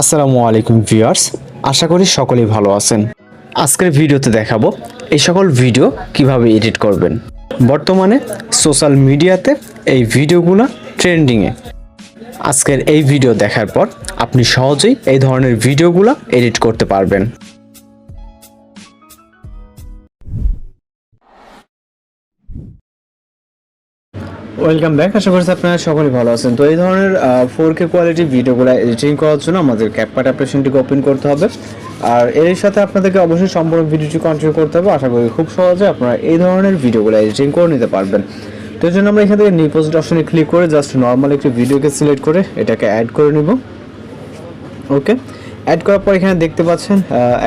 আসসালামু আলাইকুম ভিউয়ার্স, আশা করি সকলেই ভালো আছেন। আজকের ভিডিওতে দেখাবো এই সকল ভিডিও কীভাবে এডিট করবেন। বর্তমানে সোশ্যাল মিডিয়াতে এই ভিডিওগুলো ট্রেন্ডিংয়ে আজকের এই ভিডিও দেখার পর আপনি সহজেই এই ধরনের ভিডিওগুলো এডিট করতে পারবেন। ওয়েলকাম ব্যাক আশা করছি আপনারা সকলেই ভালো আছেন। তো এই ধরনের ফোর কে কোয়ালিটি ভিডিওগুলো এডিটিং করার জন্য আমাদের ক্যাপকাট অ্যাপ্লিকেশনটিকে ওপেন করতে হবে। আর এর সাথে আপনাদেরকে অবশ্যই সম্পূর্ণ ভিডিওটি কন্টিনিউ করতে হবে। আশা করি খুব সহজে আপনারা এই ধরনের ভিডিওগুলো এডিটিং করে নিতে পারবেন। তো এই জন্য আমরা এখান থেকে নিউ পোস্ট অপশনে ক্লিক করে জাস্ট নর্মাল একটি ভিডিওকে সিলেক্ট করে এটাকে অ্যাড করে নিব। ওকে অ্যাড করার পর এখানে দেখতে পাচ্ছেন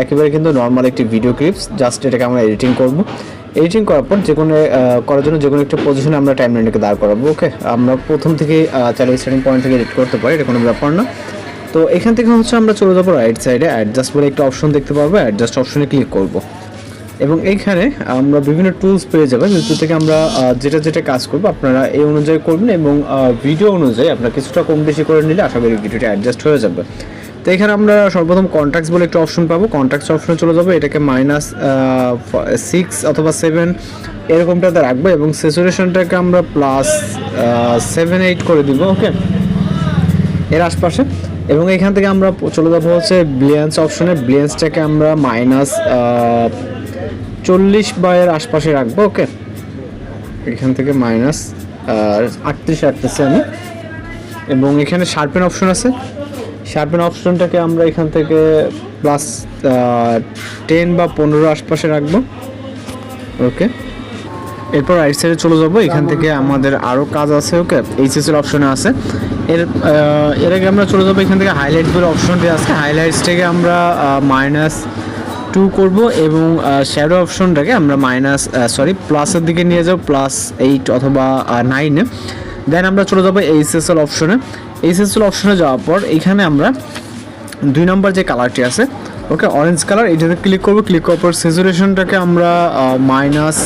একেবারে কিন্তু নর্মাল একটি ভিডিও ক্লিপস জাস্ট এটাকে আমরা এডিটিং করব। এডিটিং করার পর যে কোনো করার জন্য যে কোনো একটা পজিশনে আমরা টাইম লাইনটাকে দাঁড় করাবো ওকে আমরা প্রথম থেকে চালিয়ে স্টার্টিং পয়েন্ট থেকে এডিট করতে পারি, এটা কোনো ব্যাপার না। তো এখান থেকে হচ্ছে আমরা চলে যাব রাইট সাইডে অ্যাডজাস্ট বলে একটা অপশন দেখতে পারব অ্যাডজাস্ট অপশনে ক্লিক করব। এবং এইখানে আমরা বিভিন্ন টুলস পেয়ে যাবেন যেটা থেকে আমরা যেটা যেটা কাজ করব, আপনারা এই অনুযায়ী করবেন এবং ভিডিও অনুযায়ী আপনারা কিছুটা কম বেশি করে নিলে আশা করি ভিডিওটা অ্যাডজাস্ট হয়ে যাবে। তো এখানে আমরা সর্বপ্রথম কন্ট্যাক্টস বলে একটা অপশন পাবো। কন্ট্যাক্টস অপশনে চলে যাব। এটাকে মাইনাস সিক্স অথবা সেভেন এরকমটাতে রাখব এবং স্যাচুরেশনটাকে আমরা প্লাস সেভেন এইট করে দিব ওকে এর আশপাশে। এবং এখান থেকে আমরা চলে যাব হচ্ছে ব্লিয়ান্স অপশনে ব্লিয়ান্সটাকে আমরা মাইনাস চল্লিশ বা এর আশপাশে রাখব ওকে এখান থেকে মাইনাস আটত্রিশ রাখতেছি আমি। এবং এখানে শার্পেন অপশন আছে। শার্পেন অপশনটাকে আমরা এখান থেকে প্লাস টেন বা পনেরো আশপাশে রাখব। ওকে এরপর রাইট সাইডে চলে যাব। এখান থেকে আমাদের আরও কাজ আছে ওকে এইচএস এর অপশনে আছে। এর এর আগে আমরা চলে যাব এখান থেকে হাইলাইট বলে অপশনটি আছে হাইলাইটসটাকে আমরা মাইনাস টু করব এবং শ্যাডো অপশনটাকে আমরা মাইনাস সরি প্লাসের দিকে নিয়ে যাব প্লাস এইট অথবা নাইনে দেন আমরা চলে যাব এইচএসএল অপশনে এইচএসএল অপশনে যাওয়ার পর এখানে আমরা দুই নম্বর যে কালারটি আছে, ওকে অরেঞ্জ কালার, এটাতে ক্লিক করব ক্লিক করার পর সেচুরেশনটাকে আমরা মাইনাস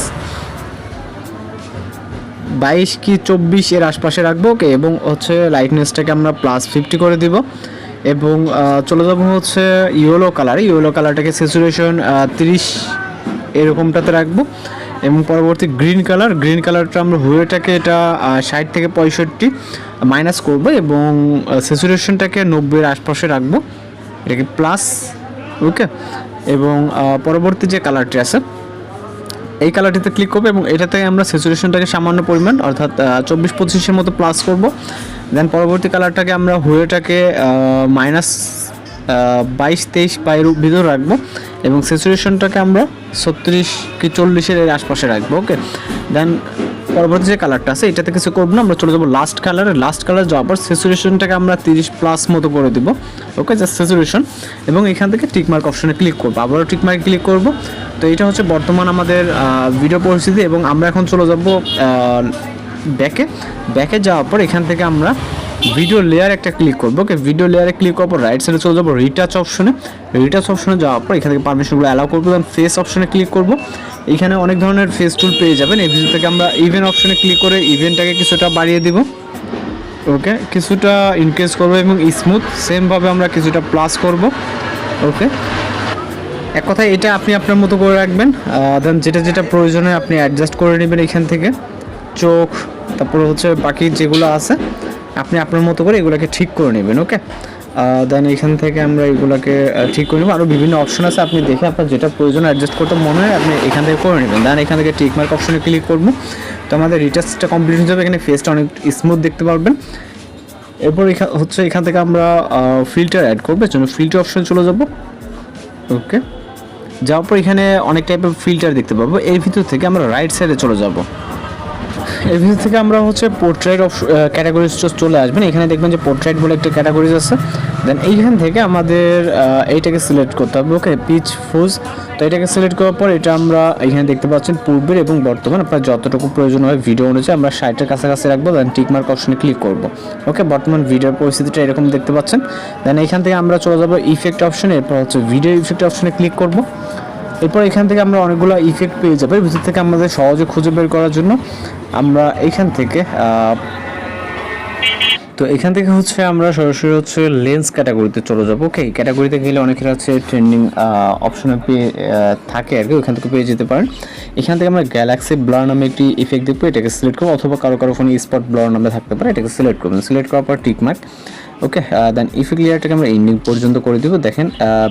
বাইশ কি চব্বিশ এর আশপাশে রাখব, ওকে, এবং হচ্ছে লাইটনেসটাকে আমরা প্লাস ফিফটি করে দিব, এবং চলে যাব হচ্ছে ইয়েলো কালার ইয়েলো কালারটাকে সেচুরেশন তিরিশ এরকমটাতে রাখব এবং পরবর্তী গ্রিন কালার, গ্রিন কালারটা আমরা হুয়েটাকে এটা ষাট থেকে পঁয়ষট্টি মাইনাস করব এবং সেচুরেশনটাকে নব্বইয়ের আশপাশে রাখব। এটাকে প্লাস, ওকে? এবং পরবর্তী যে কালারটি আছে, এই কালারটিতে ক্লিক করব এবং এটাতে আমরা স্যাচুরেশনটাকে সামান্য পরিমাণ, অর্থাৎ চব্বিশ পঁচিশের মতো প্লাস করব। দেন পরবর্তী কালারটাকে আমরা হুয়েটাকে মাইনাস বাইশ, তেইশ বাইরের ভিতর রাখব। এবং স্যাচুরেশনটাকে আমরা ছত্রিশ কি চল্লিশের এর আশপাশে রাখব ওকে দেন পরবর্তী যে কালারটা আছে, এটাতে কিছু করব না, আমরা চলে যাব লাস্ট কালারে লাস্ট কালার যাওয়ার পর স্যাচুরেশনটাকে আমরা তিরিশ প্লাস মতো করে দিব ওকে জাস্ট স্যাচুরেশন এবং এখান থেকে টিকমার্ক অপশনে ক্লিক করব। আবারও টিকমার্ক ক্লিক করব। তো এটা হচ্ছে বর্তমান আমাদের ভিডিও পরিস্থিতি এবং আমরা এখন চলে যাব ব্যাকে ব্যাকে যাওয়ার পর এখান থেকে আমরা ভিডিও লেয়ার একটা ক্লিক করব ওকে ভিডিও লেয়ারে ক্লিক করার পর রাইট সাইডে চলে যাব রিটাচ অপশনে রিটাচ অপশনে যাওয়ার পর এখান থেকে পারমিশনগুলো অ্যালাউ করব দেন ফেস অপশনে ক্লিক করব। এখানে অনেক ধরনের ফেস টুল পেয়ে যাবেন, এই ভিডিও থেকে আমরা ইভেন্ট অপশনে ক্লিক করে ইভেন্টটাকে কিছুটা বাড়িয়ে দিব ওকে কিছুটা ইনক্রিজ করব এবং স্মুথ সেমভাবে আমরা কিছুটা প্লাস করব ওকে এক কথায় এটা আপনি আপনার মতো করে রাখবেন দেন যেটা যেটা প্রয়োজনে আপনি অ্যাডজাস্ট করে নেবেন এখান থেকে, চোখ, তারপরে হচ্ছে বাকি যেগুলো আছে আপনি আপনার মতো করে এগুলোকে ঠিক করে নেবেন ওকে দেন এখান থেকে আমরা এগুলোকে ঠিক করে নেব। আরও বিভিন্ন অপশন আছে, আপনি দেখে আপনার যেটা প্রয়োজন অ্যাডজাস্ট করতে মনে হয়, আপনি এখান থেকে করে নেবেন। দেন এখান থেকে টিকমার্ক অপশনে ক্লিক করব। তো আমাদের রিটার্সটা কমপ্লিট হয়ে যাবে, এখানে ফেসটা অনেক স্মুথ দেখতে পারবেন। এরপর হচ্ছে এখান থেকে আমরা ফিল্টার অ্যাড করব জন্য ফিল্টার অপশনে চলে যাব। ওকে যাওয়ার পর এখানে অনেক টাইপের ফিল্টার দেখতে পাবো। এর ভিতর থেকে আমরা রাইট সাইডে চলে যাব। এর থেকে আমরা হচ্ছে পোর্ট্রেট অফ ক্যাটাগরিজ চলে আসবেন। এখানে দেখবেন যে পোর্ট্রেট বলে একটা ক্যাটাগরিজ আছে। দেন এইখান থেকে আমাদের এইটাকে সিলেক্ট করতে হবে। ওকে পিচ ফুজ তো এটাকে সিলেক্ট করার পর এটা আমরা এখানে দেখতে পাচ্ছেন পূর্বের এবং বর্তমান। আপনার যতটুকু প্রয়োজন হয় ভিডিও অনুযায়ী আমরা সাইটের কাছাকাছি রাখব দেন টিকমার্ক অপশনে ক্লিক করব। ওকে বর্তমান ভিডিওর পরিস্থিতিটা এরকম দেখতে পাচ্ছেন। দেন এখান থেকে আমরা চলে যাব ইফেক্ট অপশনে এরপর হচ্ছে ভিডিও ইফেক্ট অপশনে ক্লিক করব। এরপর এখান থেকে আমরা অনেকগুলো ইফেক্ট পেয়ে যাব। ভিতর থেকে আমাদের সহজে খুঁজে বের করার জন্য আমরা এখান থেকে তো এখান থেকে হচ্ছে আমরা সরাসরি হচ্ছে লেন্স ক্যাটাগরিতে চলে যাব ওকে ক্যাটাগরিতে গেলে অনেকের আছে ট্রেন্ডিং অপশনে পেয়ে থাকে আর কি, ওখান থেকে পেয়ে যেতে পারেন। এখান থেকে আমরা গ্যালাক্সি ব্লার নামে একটি ইফেক্ট দেখব, এটাকে সিলেক্ট করব, অথবা কারও কারও ফোনে স্পট ব্লার নামে থাকতে পারে, এটাকে সিলেক্ট করবেন। সিলেক্ট করার পর টিক মার্ক ওকে দেন ইফেক্ট লেয়ারটাকে আমরা ইন্ডিং পর্যন্ত করে দিব। দেখেন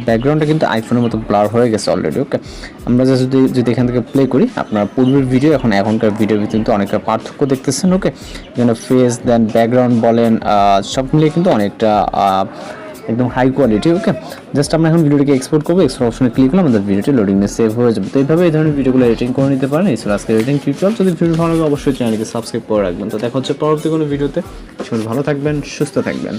ব্যাকগ্রাউন্ডটা কিন্তু আইফোনের মতো ব্লার হয়ে গেছে অলরেডি ওকে আমরা যদি যদি এখান থেকে প্লে করি আপনার পূর্বের ভিডিও এখন এখনকার ভিডিওর ভিতরে কিন্তু অনেকটা পার্থক্য দেখতেছেন ওকে যেন ফেস দেন ব্যাকগ্রাউন্ড বলেন সব মিলিয়ে কিন্তু অনেকটা আহ, একদম হাই কোয়ালিটি ওকে জাস্ট আমরা এখন ভিডিওটিকে এক্সপোর্ট করব এক্সপোর্ট অপশনে ক্লিক করলে আমাদের ভিডিওটি লোডিং সেভ হয়ে যাবে। তো এইভাবে এই ধরনের ভিডিওগুলো এডিটিং করে নিতে পারেন। এই আজকে এডিটিং টিউটোরিয়াল যদি ভিডিও ভালো লাগে অবশ্যই চ্যানেলকে সাবস্ক্রাইব করে রাখবেন। তো দেখা হচ্ছে পরবর্তী কোনো ভিডিওতে ভালো থাকবেন, সুস্থ থাকবেন।